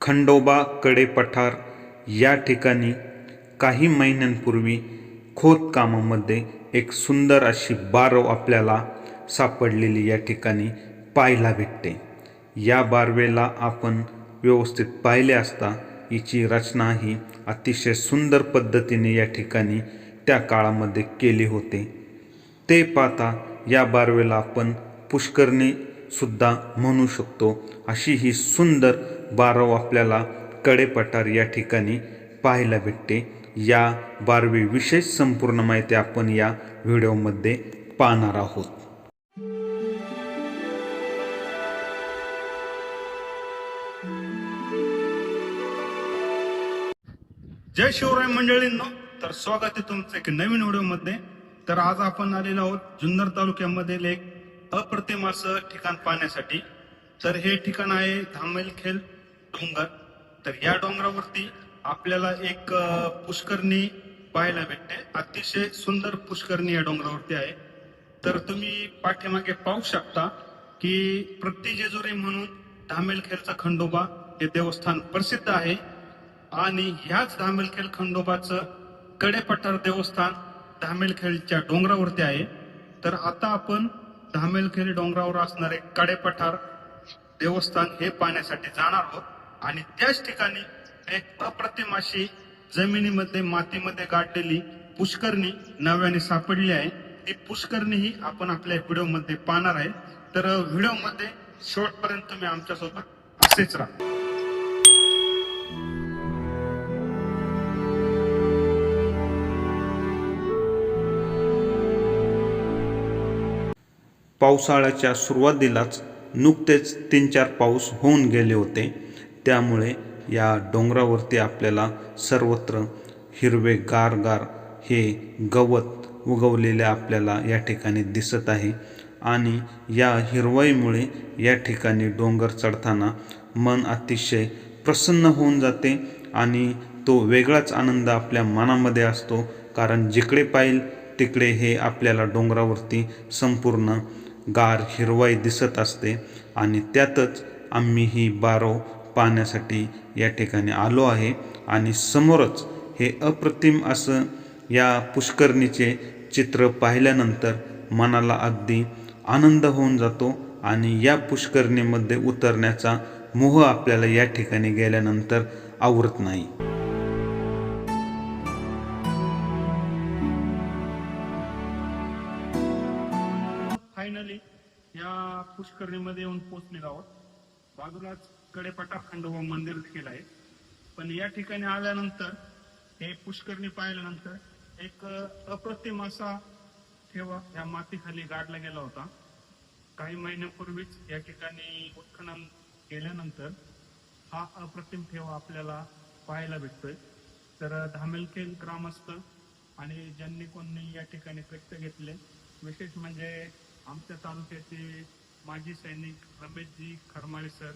खंडोबा कडे पठार या ठिकाणी काही महिन्यांपूर्वी खोदकामामध्ये एक सुंदर अशी बारव आपल्याला सापडलेली या ठिकाणी पाहायला भेटते. या बारवेला आपण व्यवस्थित पाहिले असता हिची रचना ही अतिशय सुंदर पद्धतीने या ठिकाणी त्या काळामध्ये केली होते. ते पाहता या बारवेला आपण पुष्करणी सुद्धा म्हणू शकतो. अशी ही सुंदर बारव आपल्याला कडेपठार या ठिकाणी पाहायला भेटते. या बारवी विशेष संपूर्ण माहिती आपण या व्हिडिओमध्ये पाहणार आहोत. जय शिवराय मंडळींनो तर स्वागत आहे तुमचं एक नवीन व्हिडिओमध्ये. तर आज आपण आलेलो आहोत जुन्नर तालुक्यामधील एक अप्रतिम असं ठिकाण पाहण्यासाठी. तर हे ठिकाण आहे धामेलखेल डोंगर. तर या डोंगरावरती आपल्याला एक पुष्करणी पाहायला भेटते. अतिशय सुंदर पुष्करणी या डोंगरावरती आहे. तर तुम्ही पाठीमागे पाहू शकता की प्रति जेजुरी म्हणून धामेलखेलचा खंडोबा हे देवस्थान प्रसिद्ध आहे. आणि ह्याच धामेलखेल खंडोबाचं कडेपठार देवस्थान धामेलखेलच्या डोंगरावरती आहे. तर आता आपण धामेलखेल डोंगरावर असणारे कडेपठार देवस्थान हे पाहण्यासाठी जाणार आहोत. आणि त्याच ठिकाणी एक अप्रतिम अशी जमिनीमध्ये मातीमध्ये गाठलेली पुष्करणी नव्याने सापडली आहे. ती पुष्करणी ही आपण आपल्या व्हिडिओमध्ये पाहणार आहे. तर व्हिडिओमध्ये शेवटपर्यंत तुम्ही आमच्यासोबत असेच राहा. पावसाळ्याच्या सुरुवातीलाच नुकतेच तीन चार पाऊस होऊन गेले होते. त्यामुळे या डोंगरावरती आपल्याला सर्वत्र हिरवे गार गार हे गवत उगवलेले आपल्याला या ठिकाणी दिसत आहे. आणि या हिरवाईमुळे या ठिकाणी डोंगर चढताना मन अतिशय प्रसन्न होऊन जाते आणि तो वेगळाच आनंद आपल्या मनामध्ये असतो. कारण जिकडे पाहिल तिकडे हे आपल्याला डोंगरावरती संपूर्ण गार हिरवाई दिसत असते आणि त्यातच आम्ही ही बारव पाहण्यासाठी या ठिकाणी आलो आहे. आणि समोरच हे अप्रतिम असं या पुष्करणीचे चित्र पाहिल्यानंतर मनाला अगदी आनंद होऊन जातो आणि या पुष्करणीमध्ये उतरण्याचा मोह आपल्याला या ठिकाणी गेल्यानंतर आवरत नाही. फायनली या पुष्करणीमध्ये येऊन पोचलेलो आहोत. बाजूलाच कडेपटा खंडोबा मंदिर देखील आहे. पण या ठिकाणी आल्यानंतर हे पुष्करणी पाहिल्यानंतर एक अप्रतिम असा ठेवा या मातीखाली गाडला गेला होता. काही महिन्यापूर्वीच या ठिकाणी उत्खनन केल्यानंतर हा अप्रतिम ठेवा आपल्याला पाहायला भेटतोय. तर धामेलखेल ग्रामस्थ आणि ज्यांनी कोणी या ठिकाणी कष्ट घेतले विशेष म्हणजे आमच्या तालुक्याचे माजी सैनिक रमेशजी खरमाळे सर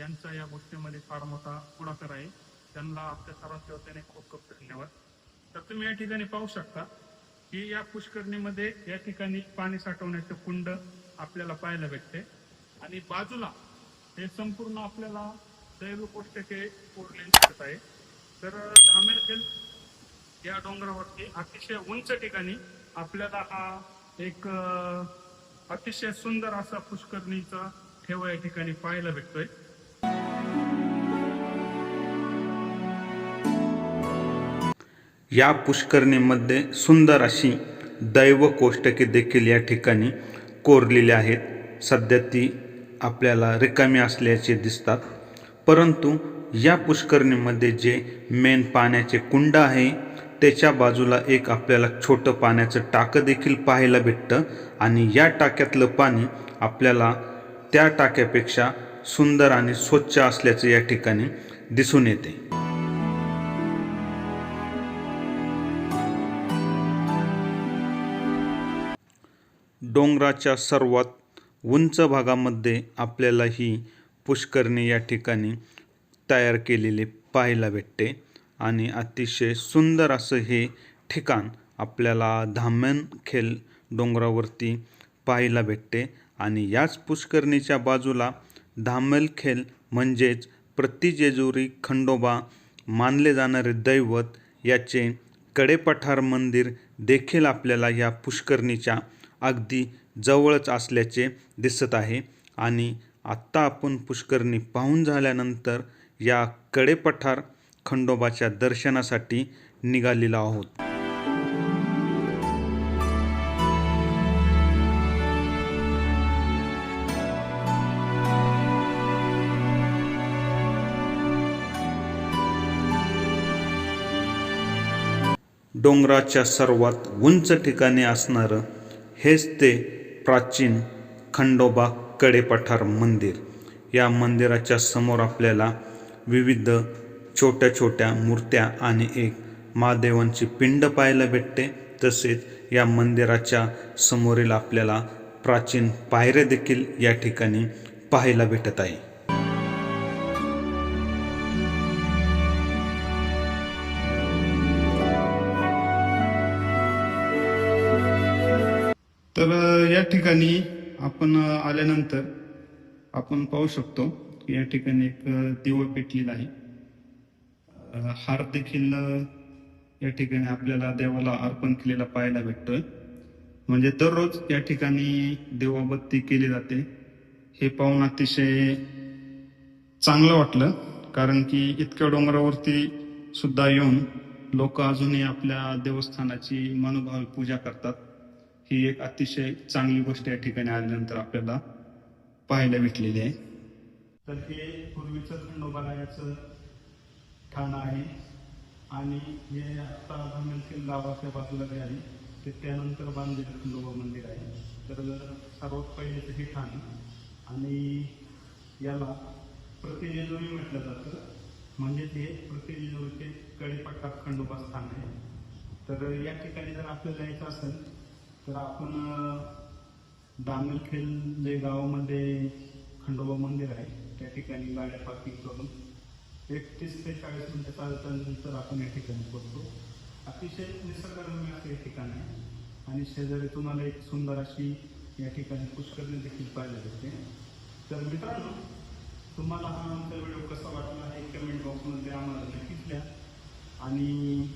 यांचा या गोष्टीमध्ये फार मोठा पुढाकार आहे त्यांना आपल्या सर्वांच्या वतीने खूप खूप धन्यवाद. तर तुम्ही या ठिकाणी पाहू शकता की या पुष्करणीमध्ये या ठिकाणी पाणी साठवण्याचे कुंड आपल्याला पाहायला भेटते. आणि बाजूला हे संपूर्ण आपल्याला दैवकोष्टके कोरलेले दिसत आहे. तर धामेरखेल या डोंगरावरती अतिशय उंच ठिकाणी आपल्याला हा एक अतिशय सुंदर असा पुष्करणीचा ठेवा या ठिकाणी पाहायला भेटतोय. या पुष्करणीमध्ये सुंदर अशी दैव कोष्टके देखील या ठिकाणी कोरलेली आहेत. सध्या ती आपल्याला रिकामी असल्याचे दिसतात. परंतु या पुष्करणीमध्ये जे मेन पाण्याचे कुंड आहे त्याच्या बाजूला एक आपल्याला छोटं पाण्याचं टाकं देखील पाहायला भेटतं आणि या टाक्यातलं पाणी आपल्याला त्या टाक्यापेक्षा सुंदर आणि स्वच्छ असल्याचं या ठिकाणी दिसून येते. डोंगराच्या सर्वात उंच भागामध्ये आपल्याला ही पुष्करणी या ठिकाणी तयार केलेले पाहायला भेटते आणि अतिशय सुंदर असं हे ठिकाण आपल्याला धामणखेल डोंगरावरती पाहायला भेटते आणि याच पुष्करणीच्या बाजूला धामलखेल म्हणजेच प्रतिजेजुरी खंडोबा मानले जाणारे दैवत याचे कडेपठार मंदिर देखील आपल्याला या पुष्करणीच्या अगदी जवळच असल्याचे दिसत आहे. आणि आत्ता आपण पुष्करणी पाहून झाल्यानंतर या कडेपठार खंडोबाच्या दर्शनासाठी निघालेलो आहोत. डोंगराच्या सर्वात उंच ठिकाणी असणारं हेच ते प्राचीन खंडोबा कडेपठार मंदिर. या मंदिराच्या समोर आपल्याला विविध छोट्या छोट्या मूर्त्या आणि एक महादेवांची पिंड पाहायला भेटते. तसेच या मंदिराच्या समोरील आपल्याला प्राचीन पायऱ्या देखील या ठिकाणी पाहायला भेटत आहे. तर या ठिकाणी आपण आल्यानंतर आपण पाहू शकतो की या ठिकाणी एक दिवा पेटलेला आहे. हार देखील या ठिकाणी आपल्याला देवाला अर्पण केलेला पाहायला भेटतोय. म्हणजे दररोज या ठिकाणी देवाबत्ती केली जाते. हे पाहून अतिशय चांगलं वाटलं कारण की इतक्या डोंगरावरती सुद्धा येऊन लोक अजूनही आपल्या देवस्थानाची मनोभावी पूजा करतात. ही एक अतिशय चांगली गोष्ट या ठिकाणी आल्यानंतर आपल्याला पाहायला भेटलेली आहे. तर हे पूर्वीचं खंडोबालायाचं ठाणं आहे आणि हे आता धमेलखेल गावाच्या बाजूला जे आहे ते त्यानंतर बांधलेलं खंडोबा मंदिर आहे. तर सर्वात पहिले हे ठाणं आणि याला प्रतिजेजुरी म्हटलं जातं म्हणजे ते प्रतिजेजुरीचे कडेपट्टा खंडोबा स्थान आहे. तर या ठिकाणी जर आपल्याला यायचं असेल तर आपण दामलखेल जे गावामध्ये खंडोबा मंदिर आहे त्या ठिकाणी गाड्या पार्किंग करून एकतीस ते चाळीस मिनटं चालल्यानंतर आपण या ठिकाणी पोहोचतो. अतिशय निसर्गरम्य असं हे ठिकाण आहे आणि शेजारी तुम्हाला एक सुंदर अशी या ठिकाणी पुष्करणी देखील पाहायला भेटते. तर मित्रांनो तुम्हाला हा आमचा व्हिडिओ कसा वाटला हे कमेंट बॉक्समध्ये आम्हाला नक्कीच द्या आणि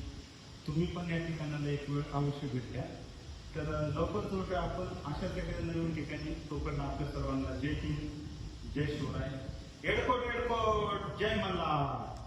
तुम्ही पण या ठिकाणाला एक वेळ अवश्य भेट द्या. तर लवकरच भेटूया आपण अशाच एखाद्या नवीन ठिकाणी तोपर्यंत आपल्या सर्वांना जय हिंद जय शिवराय. एडकोट एडकोट जय मल्हार.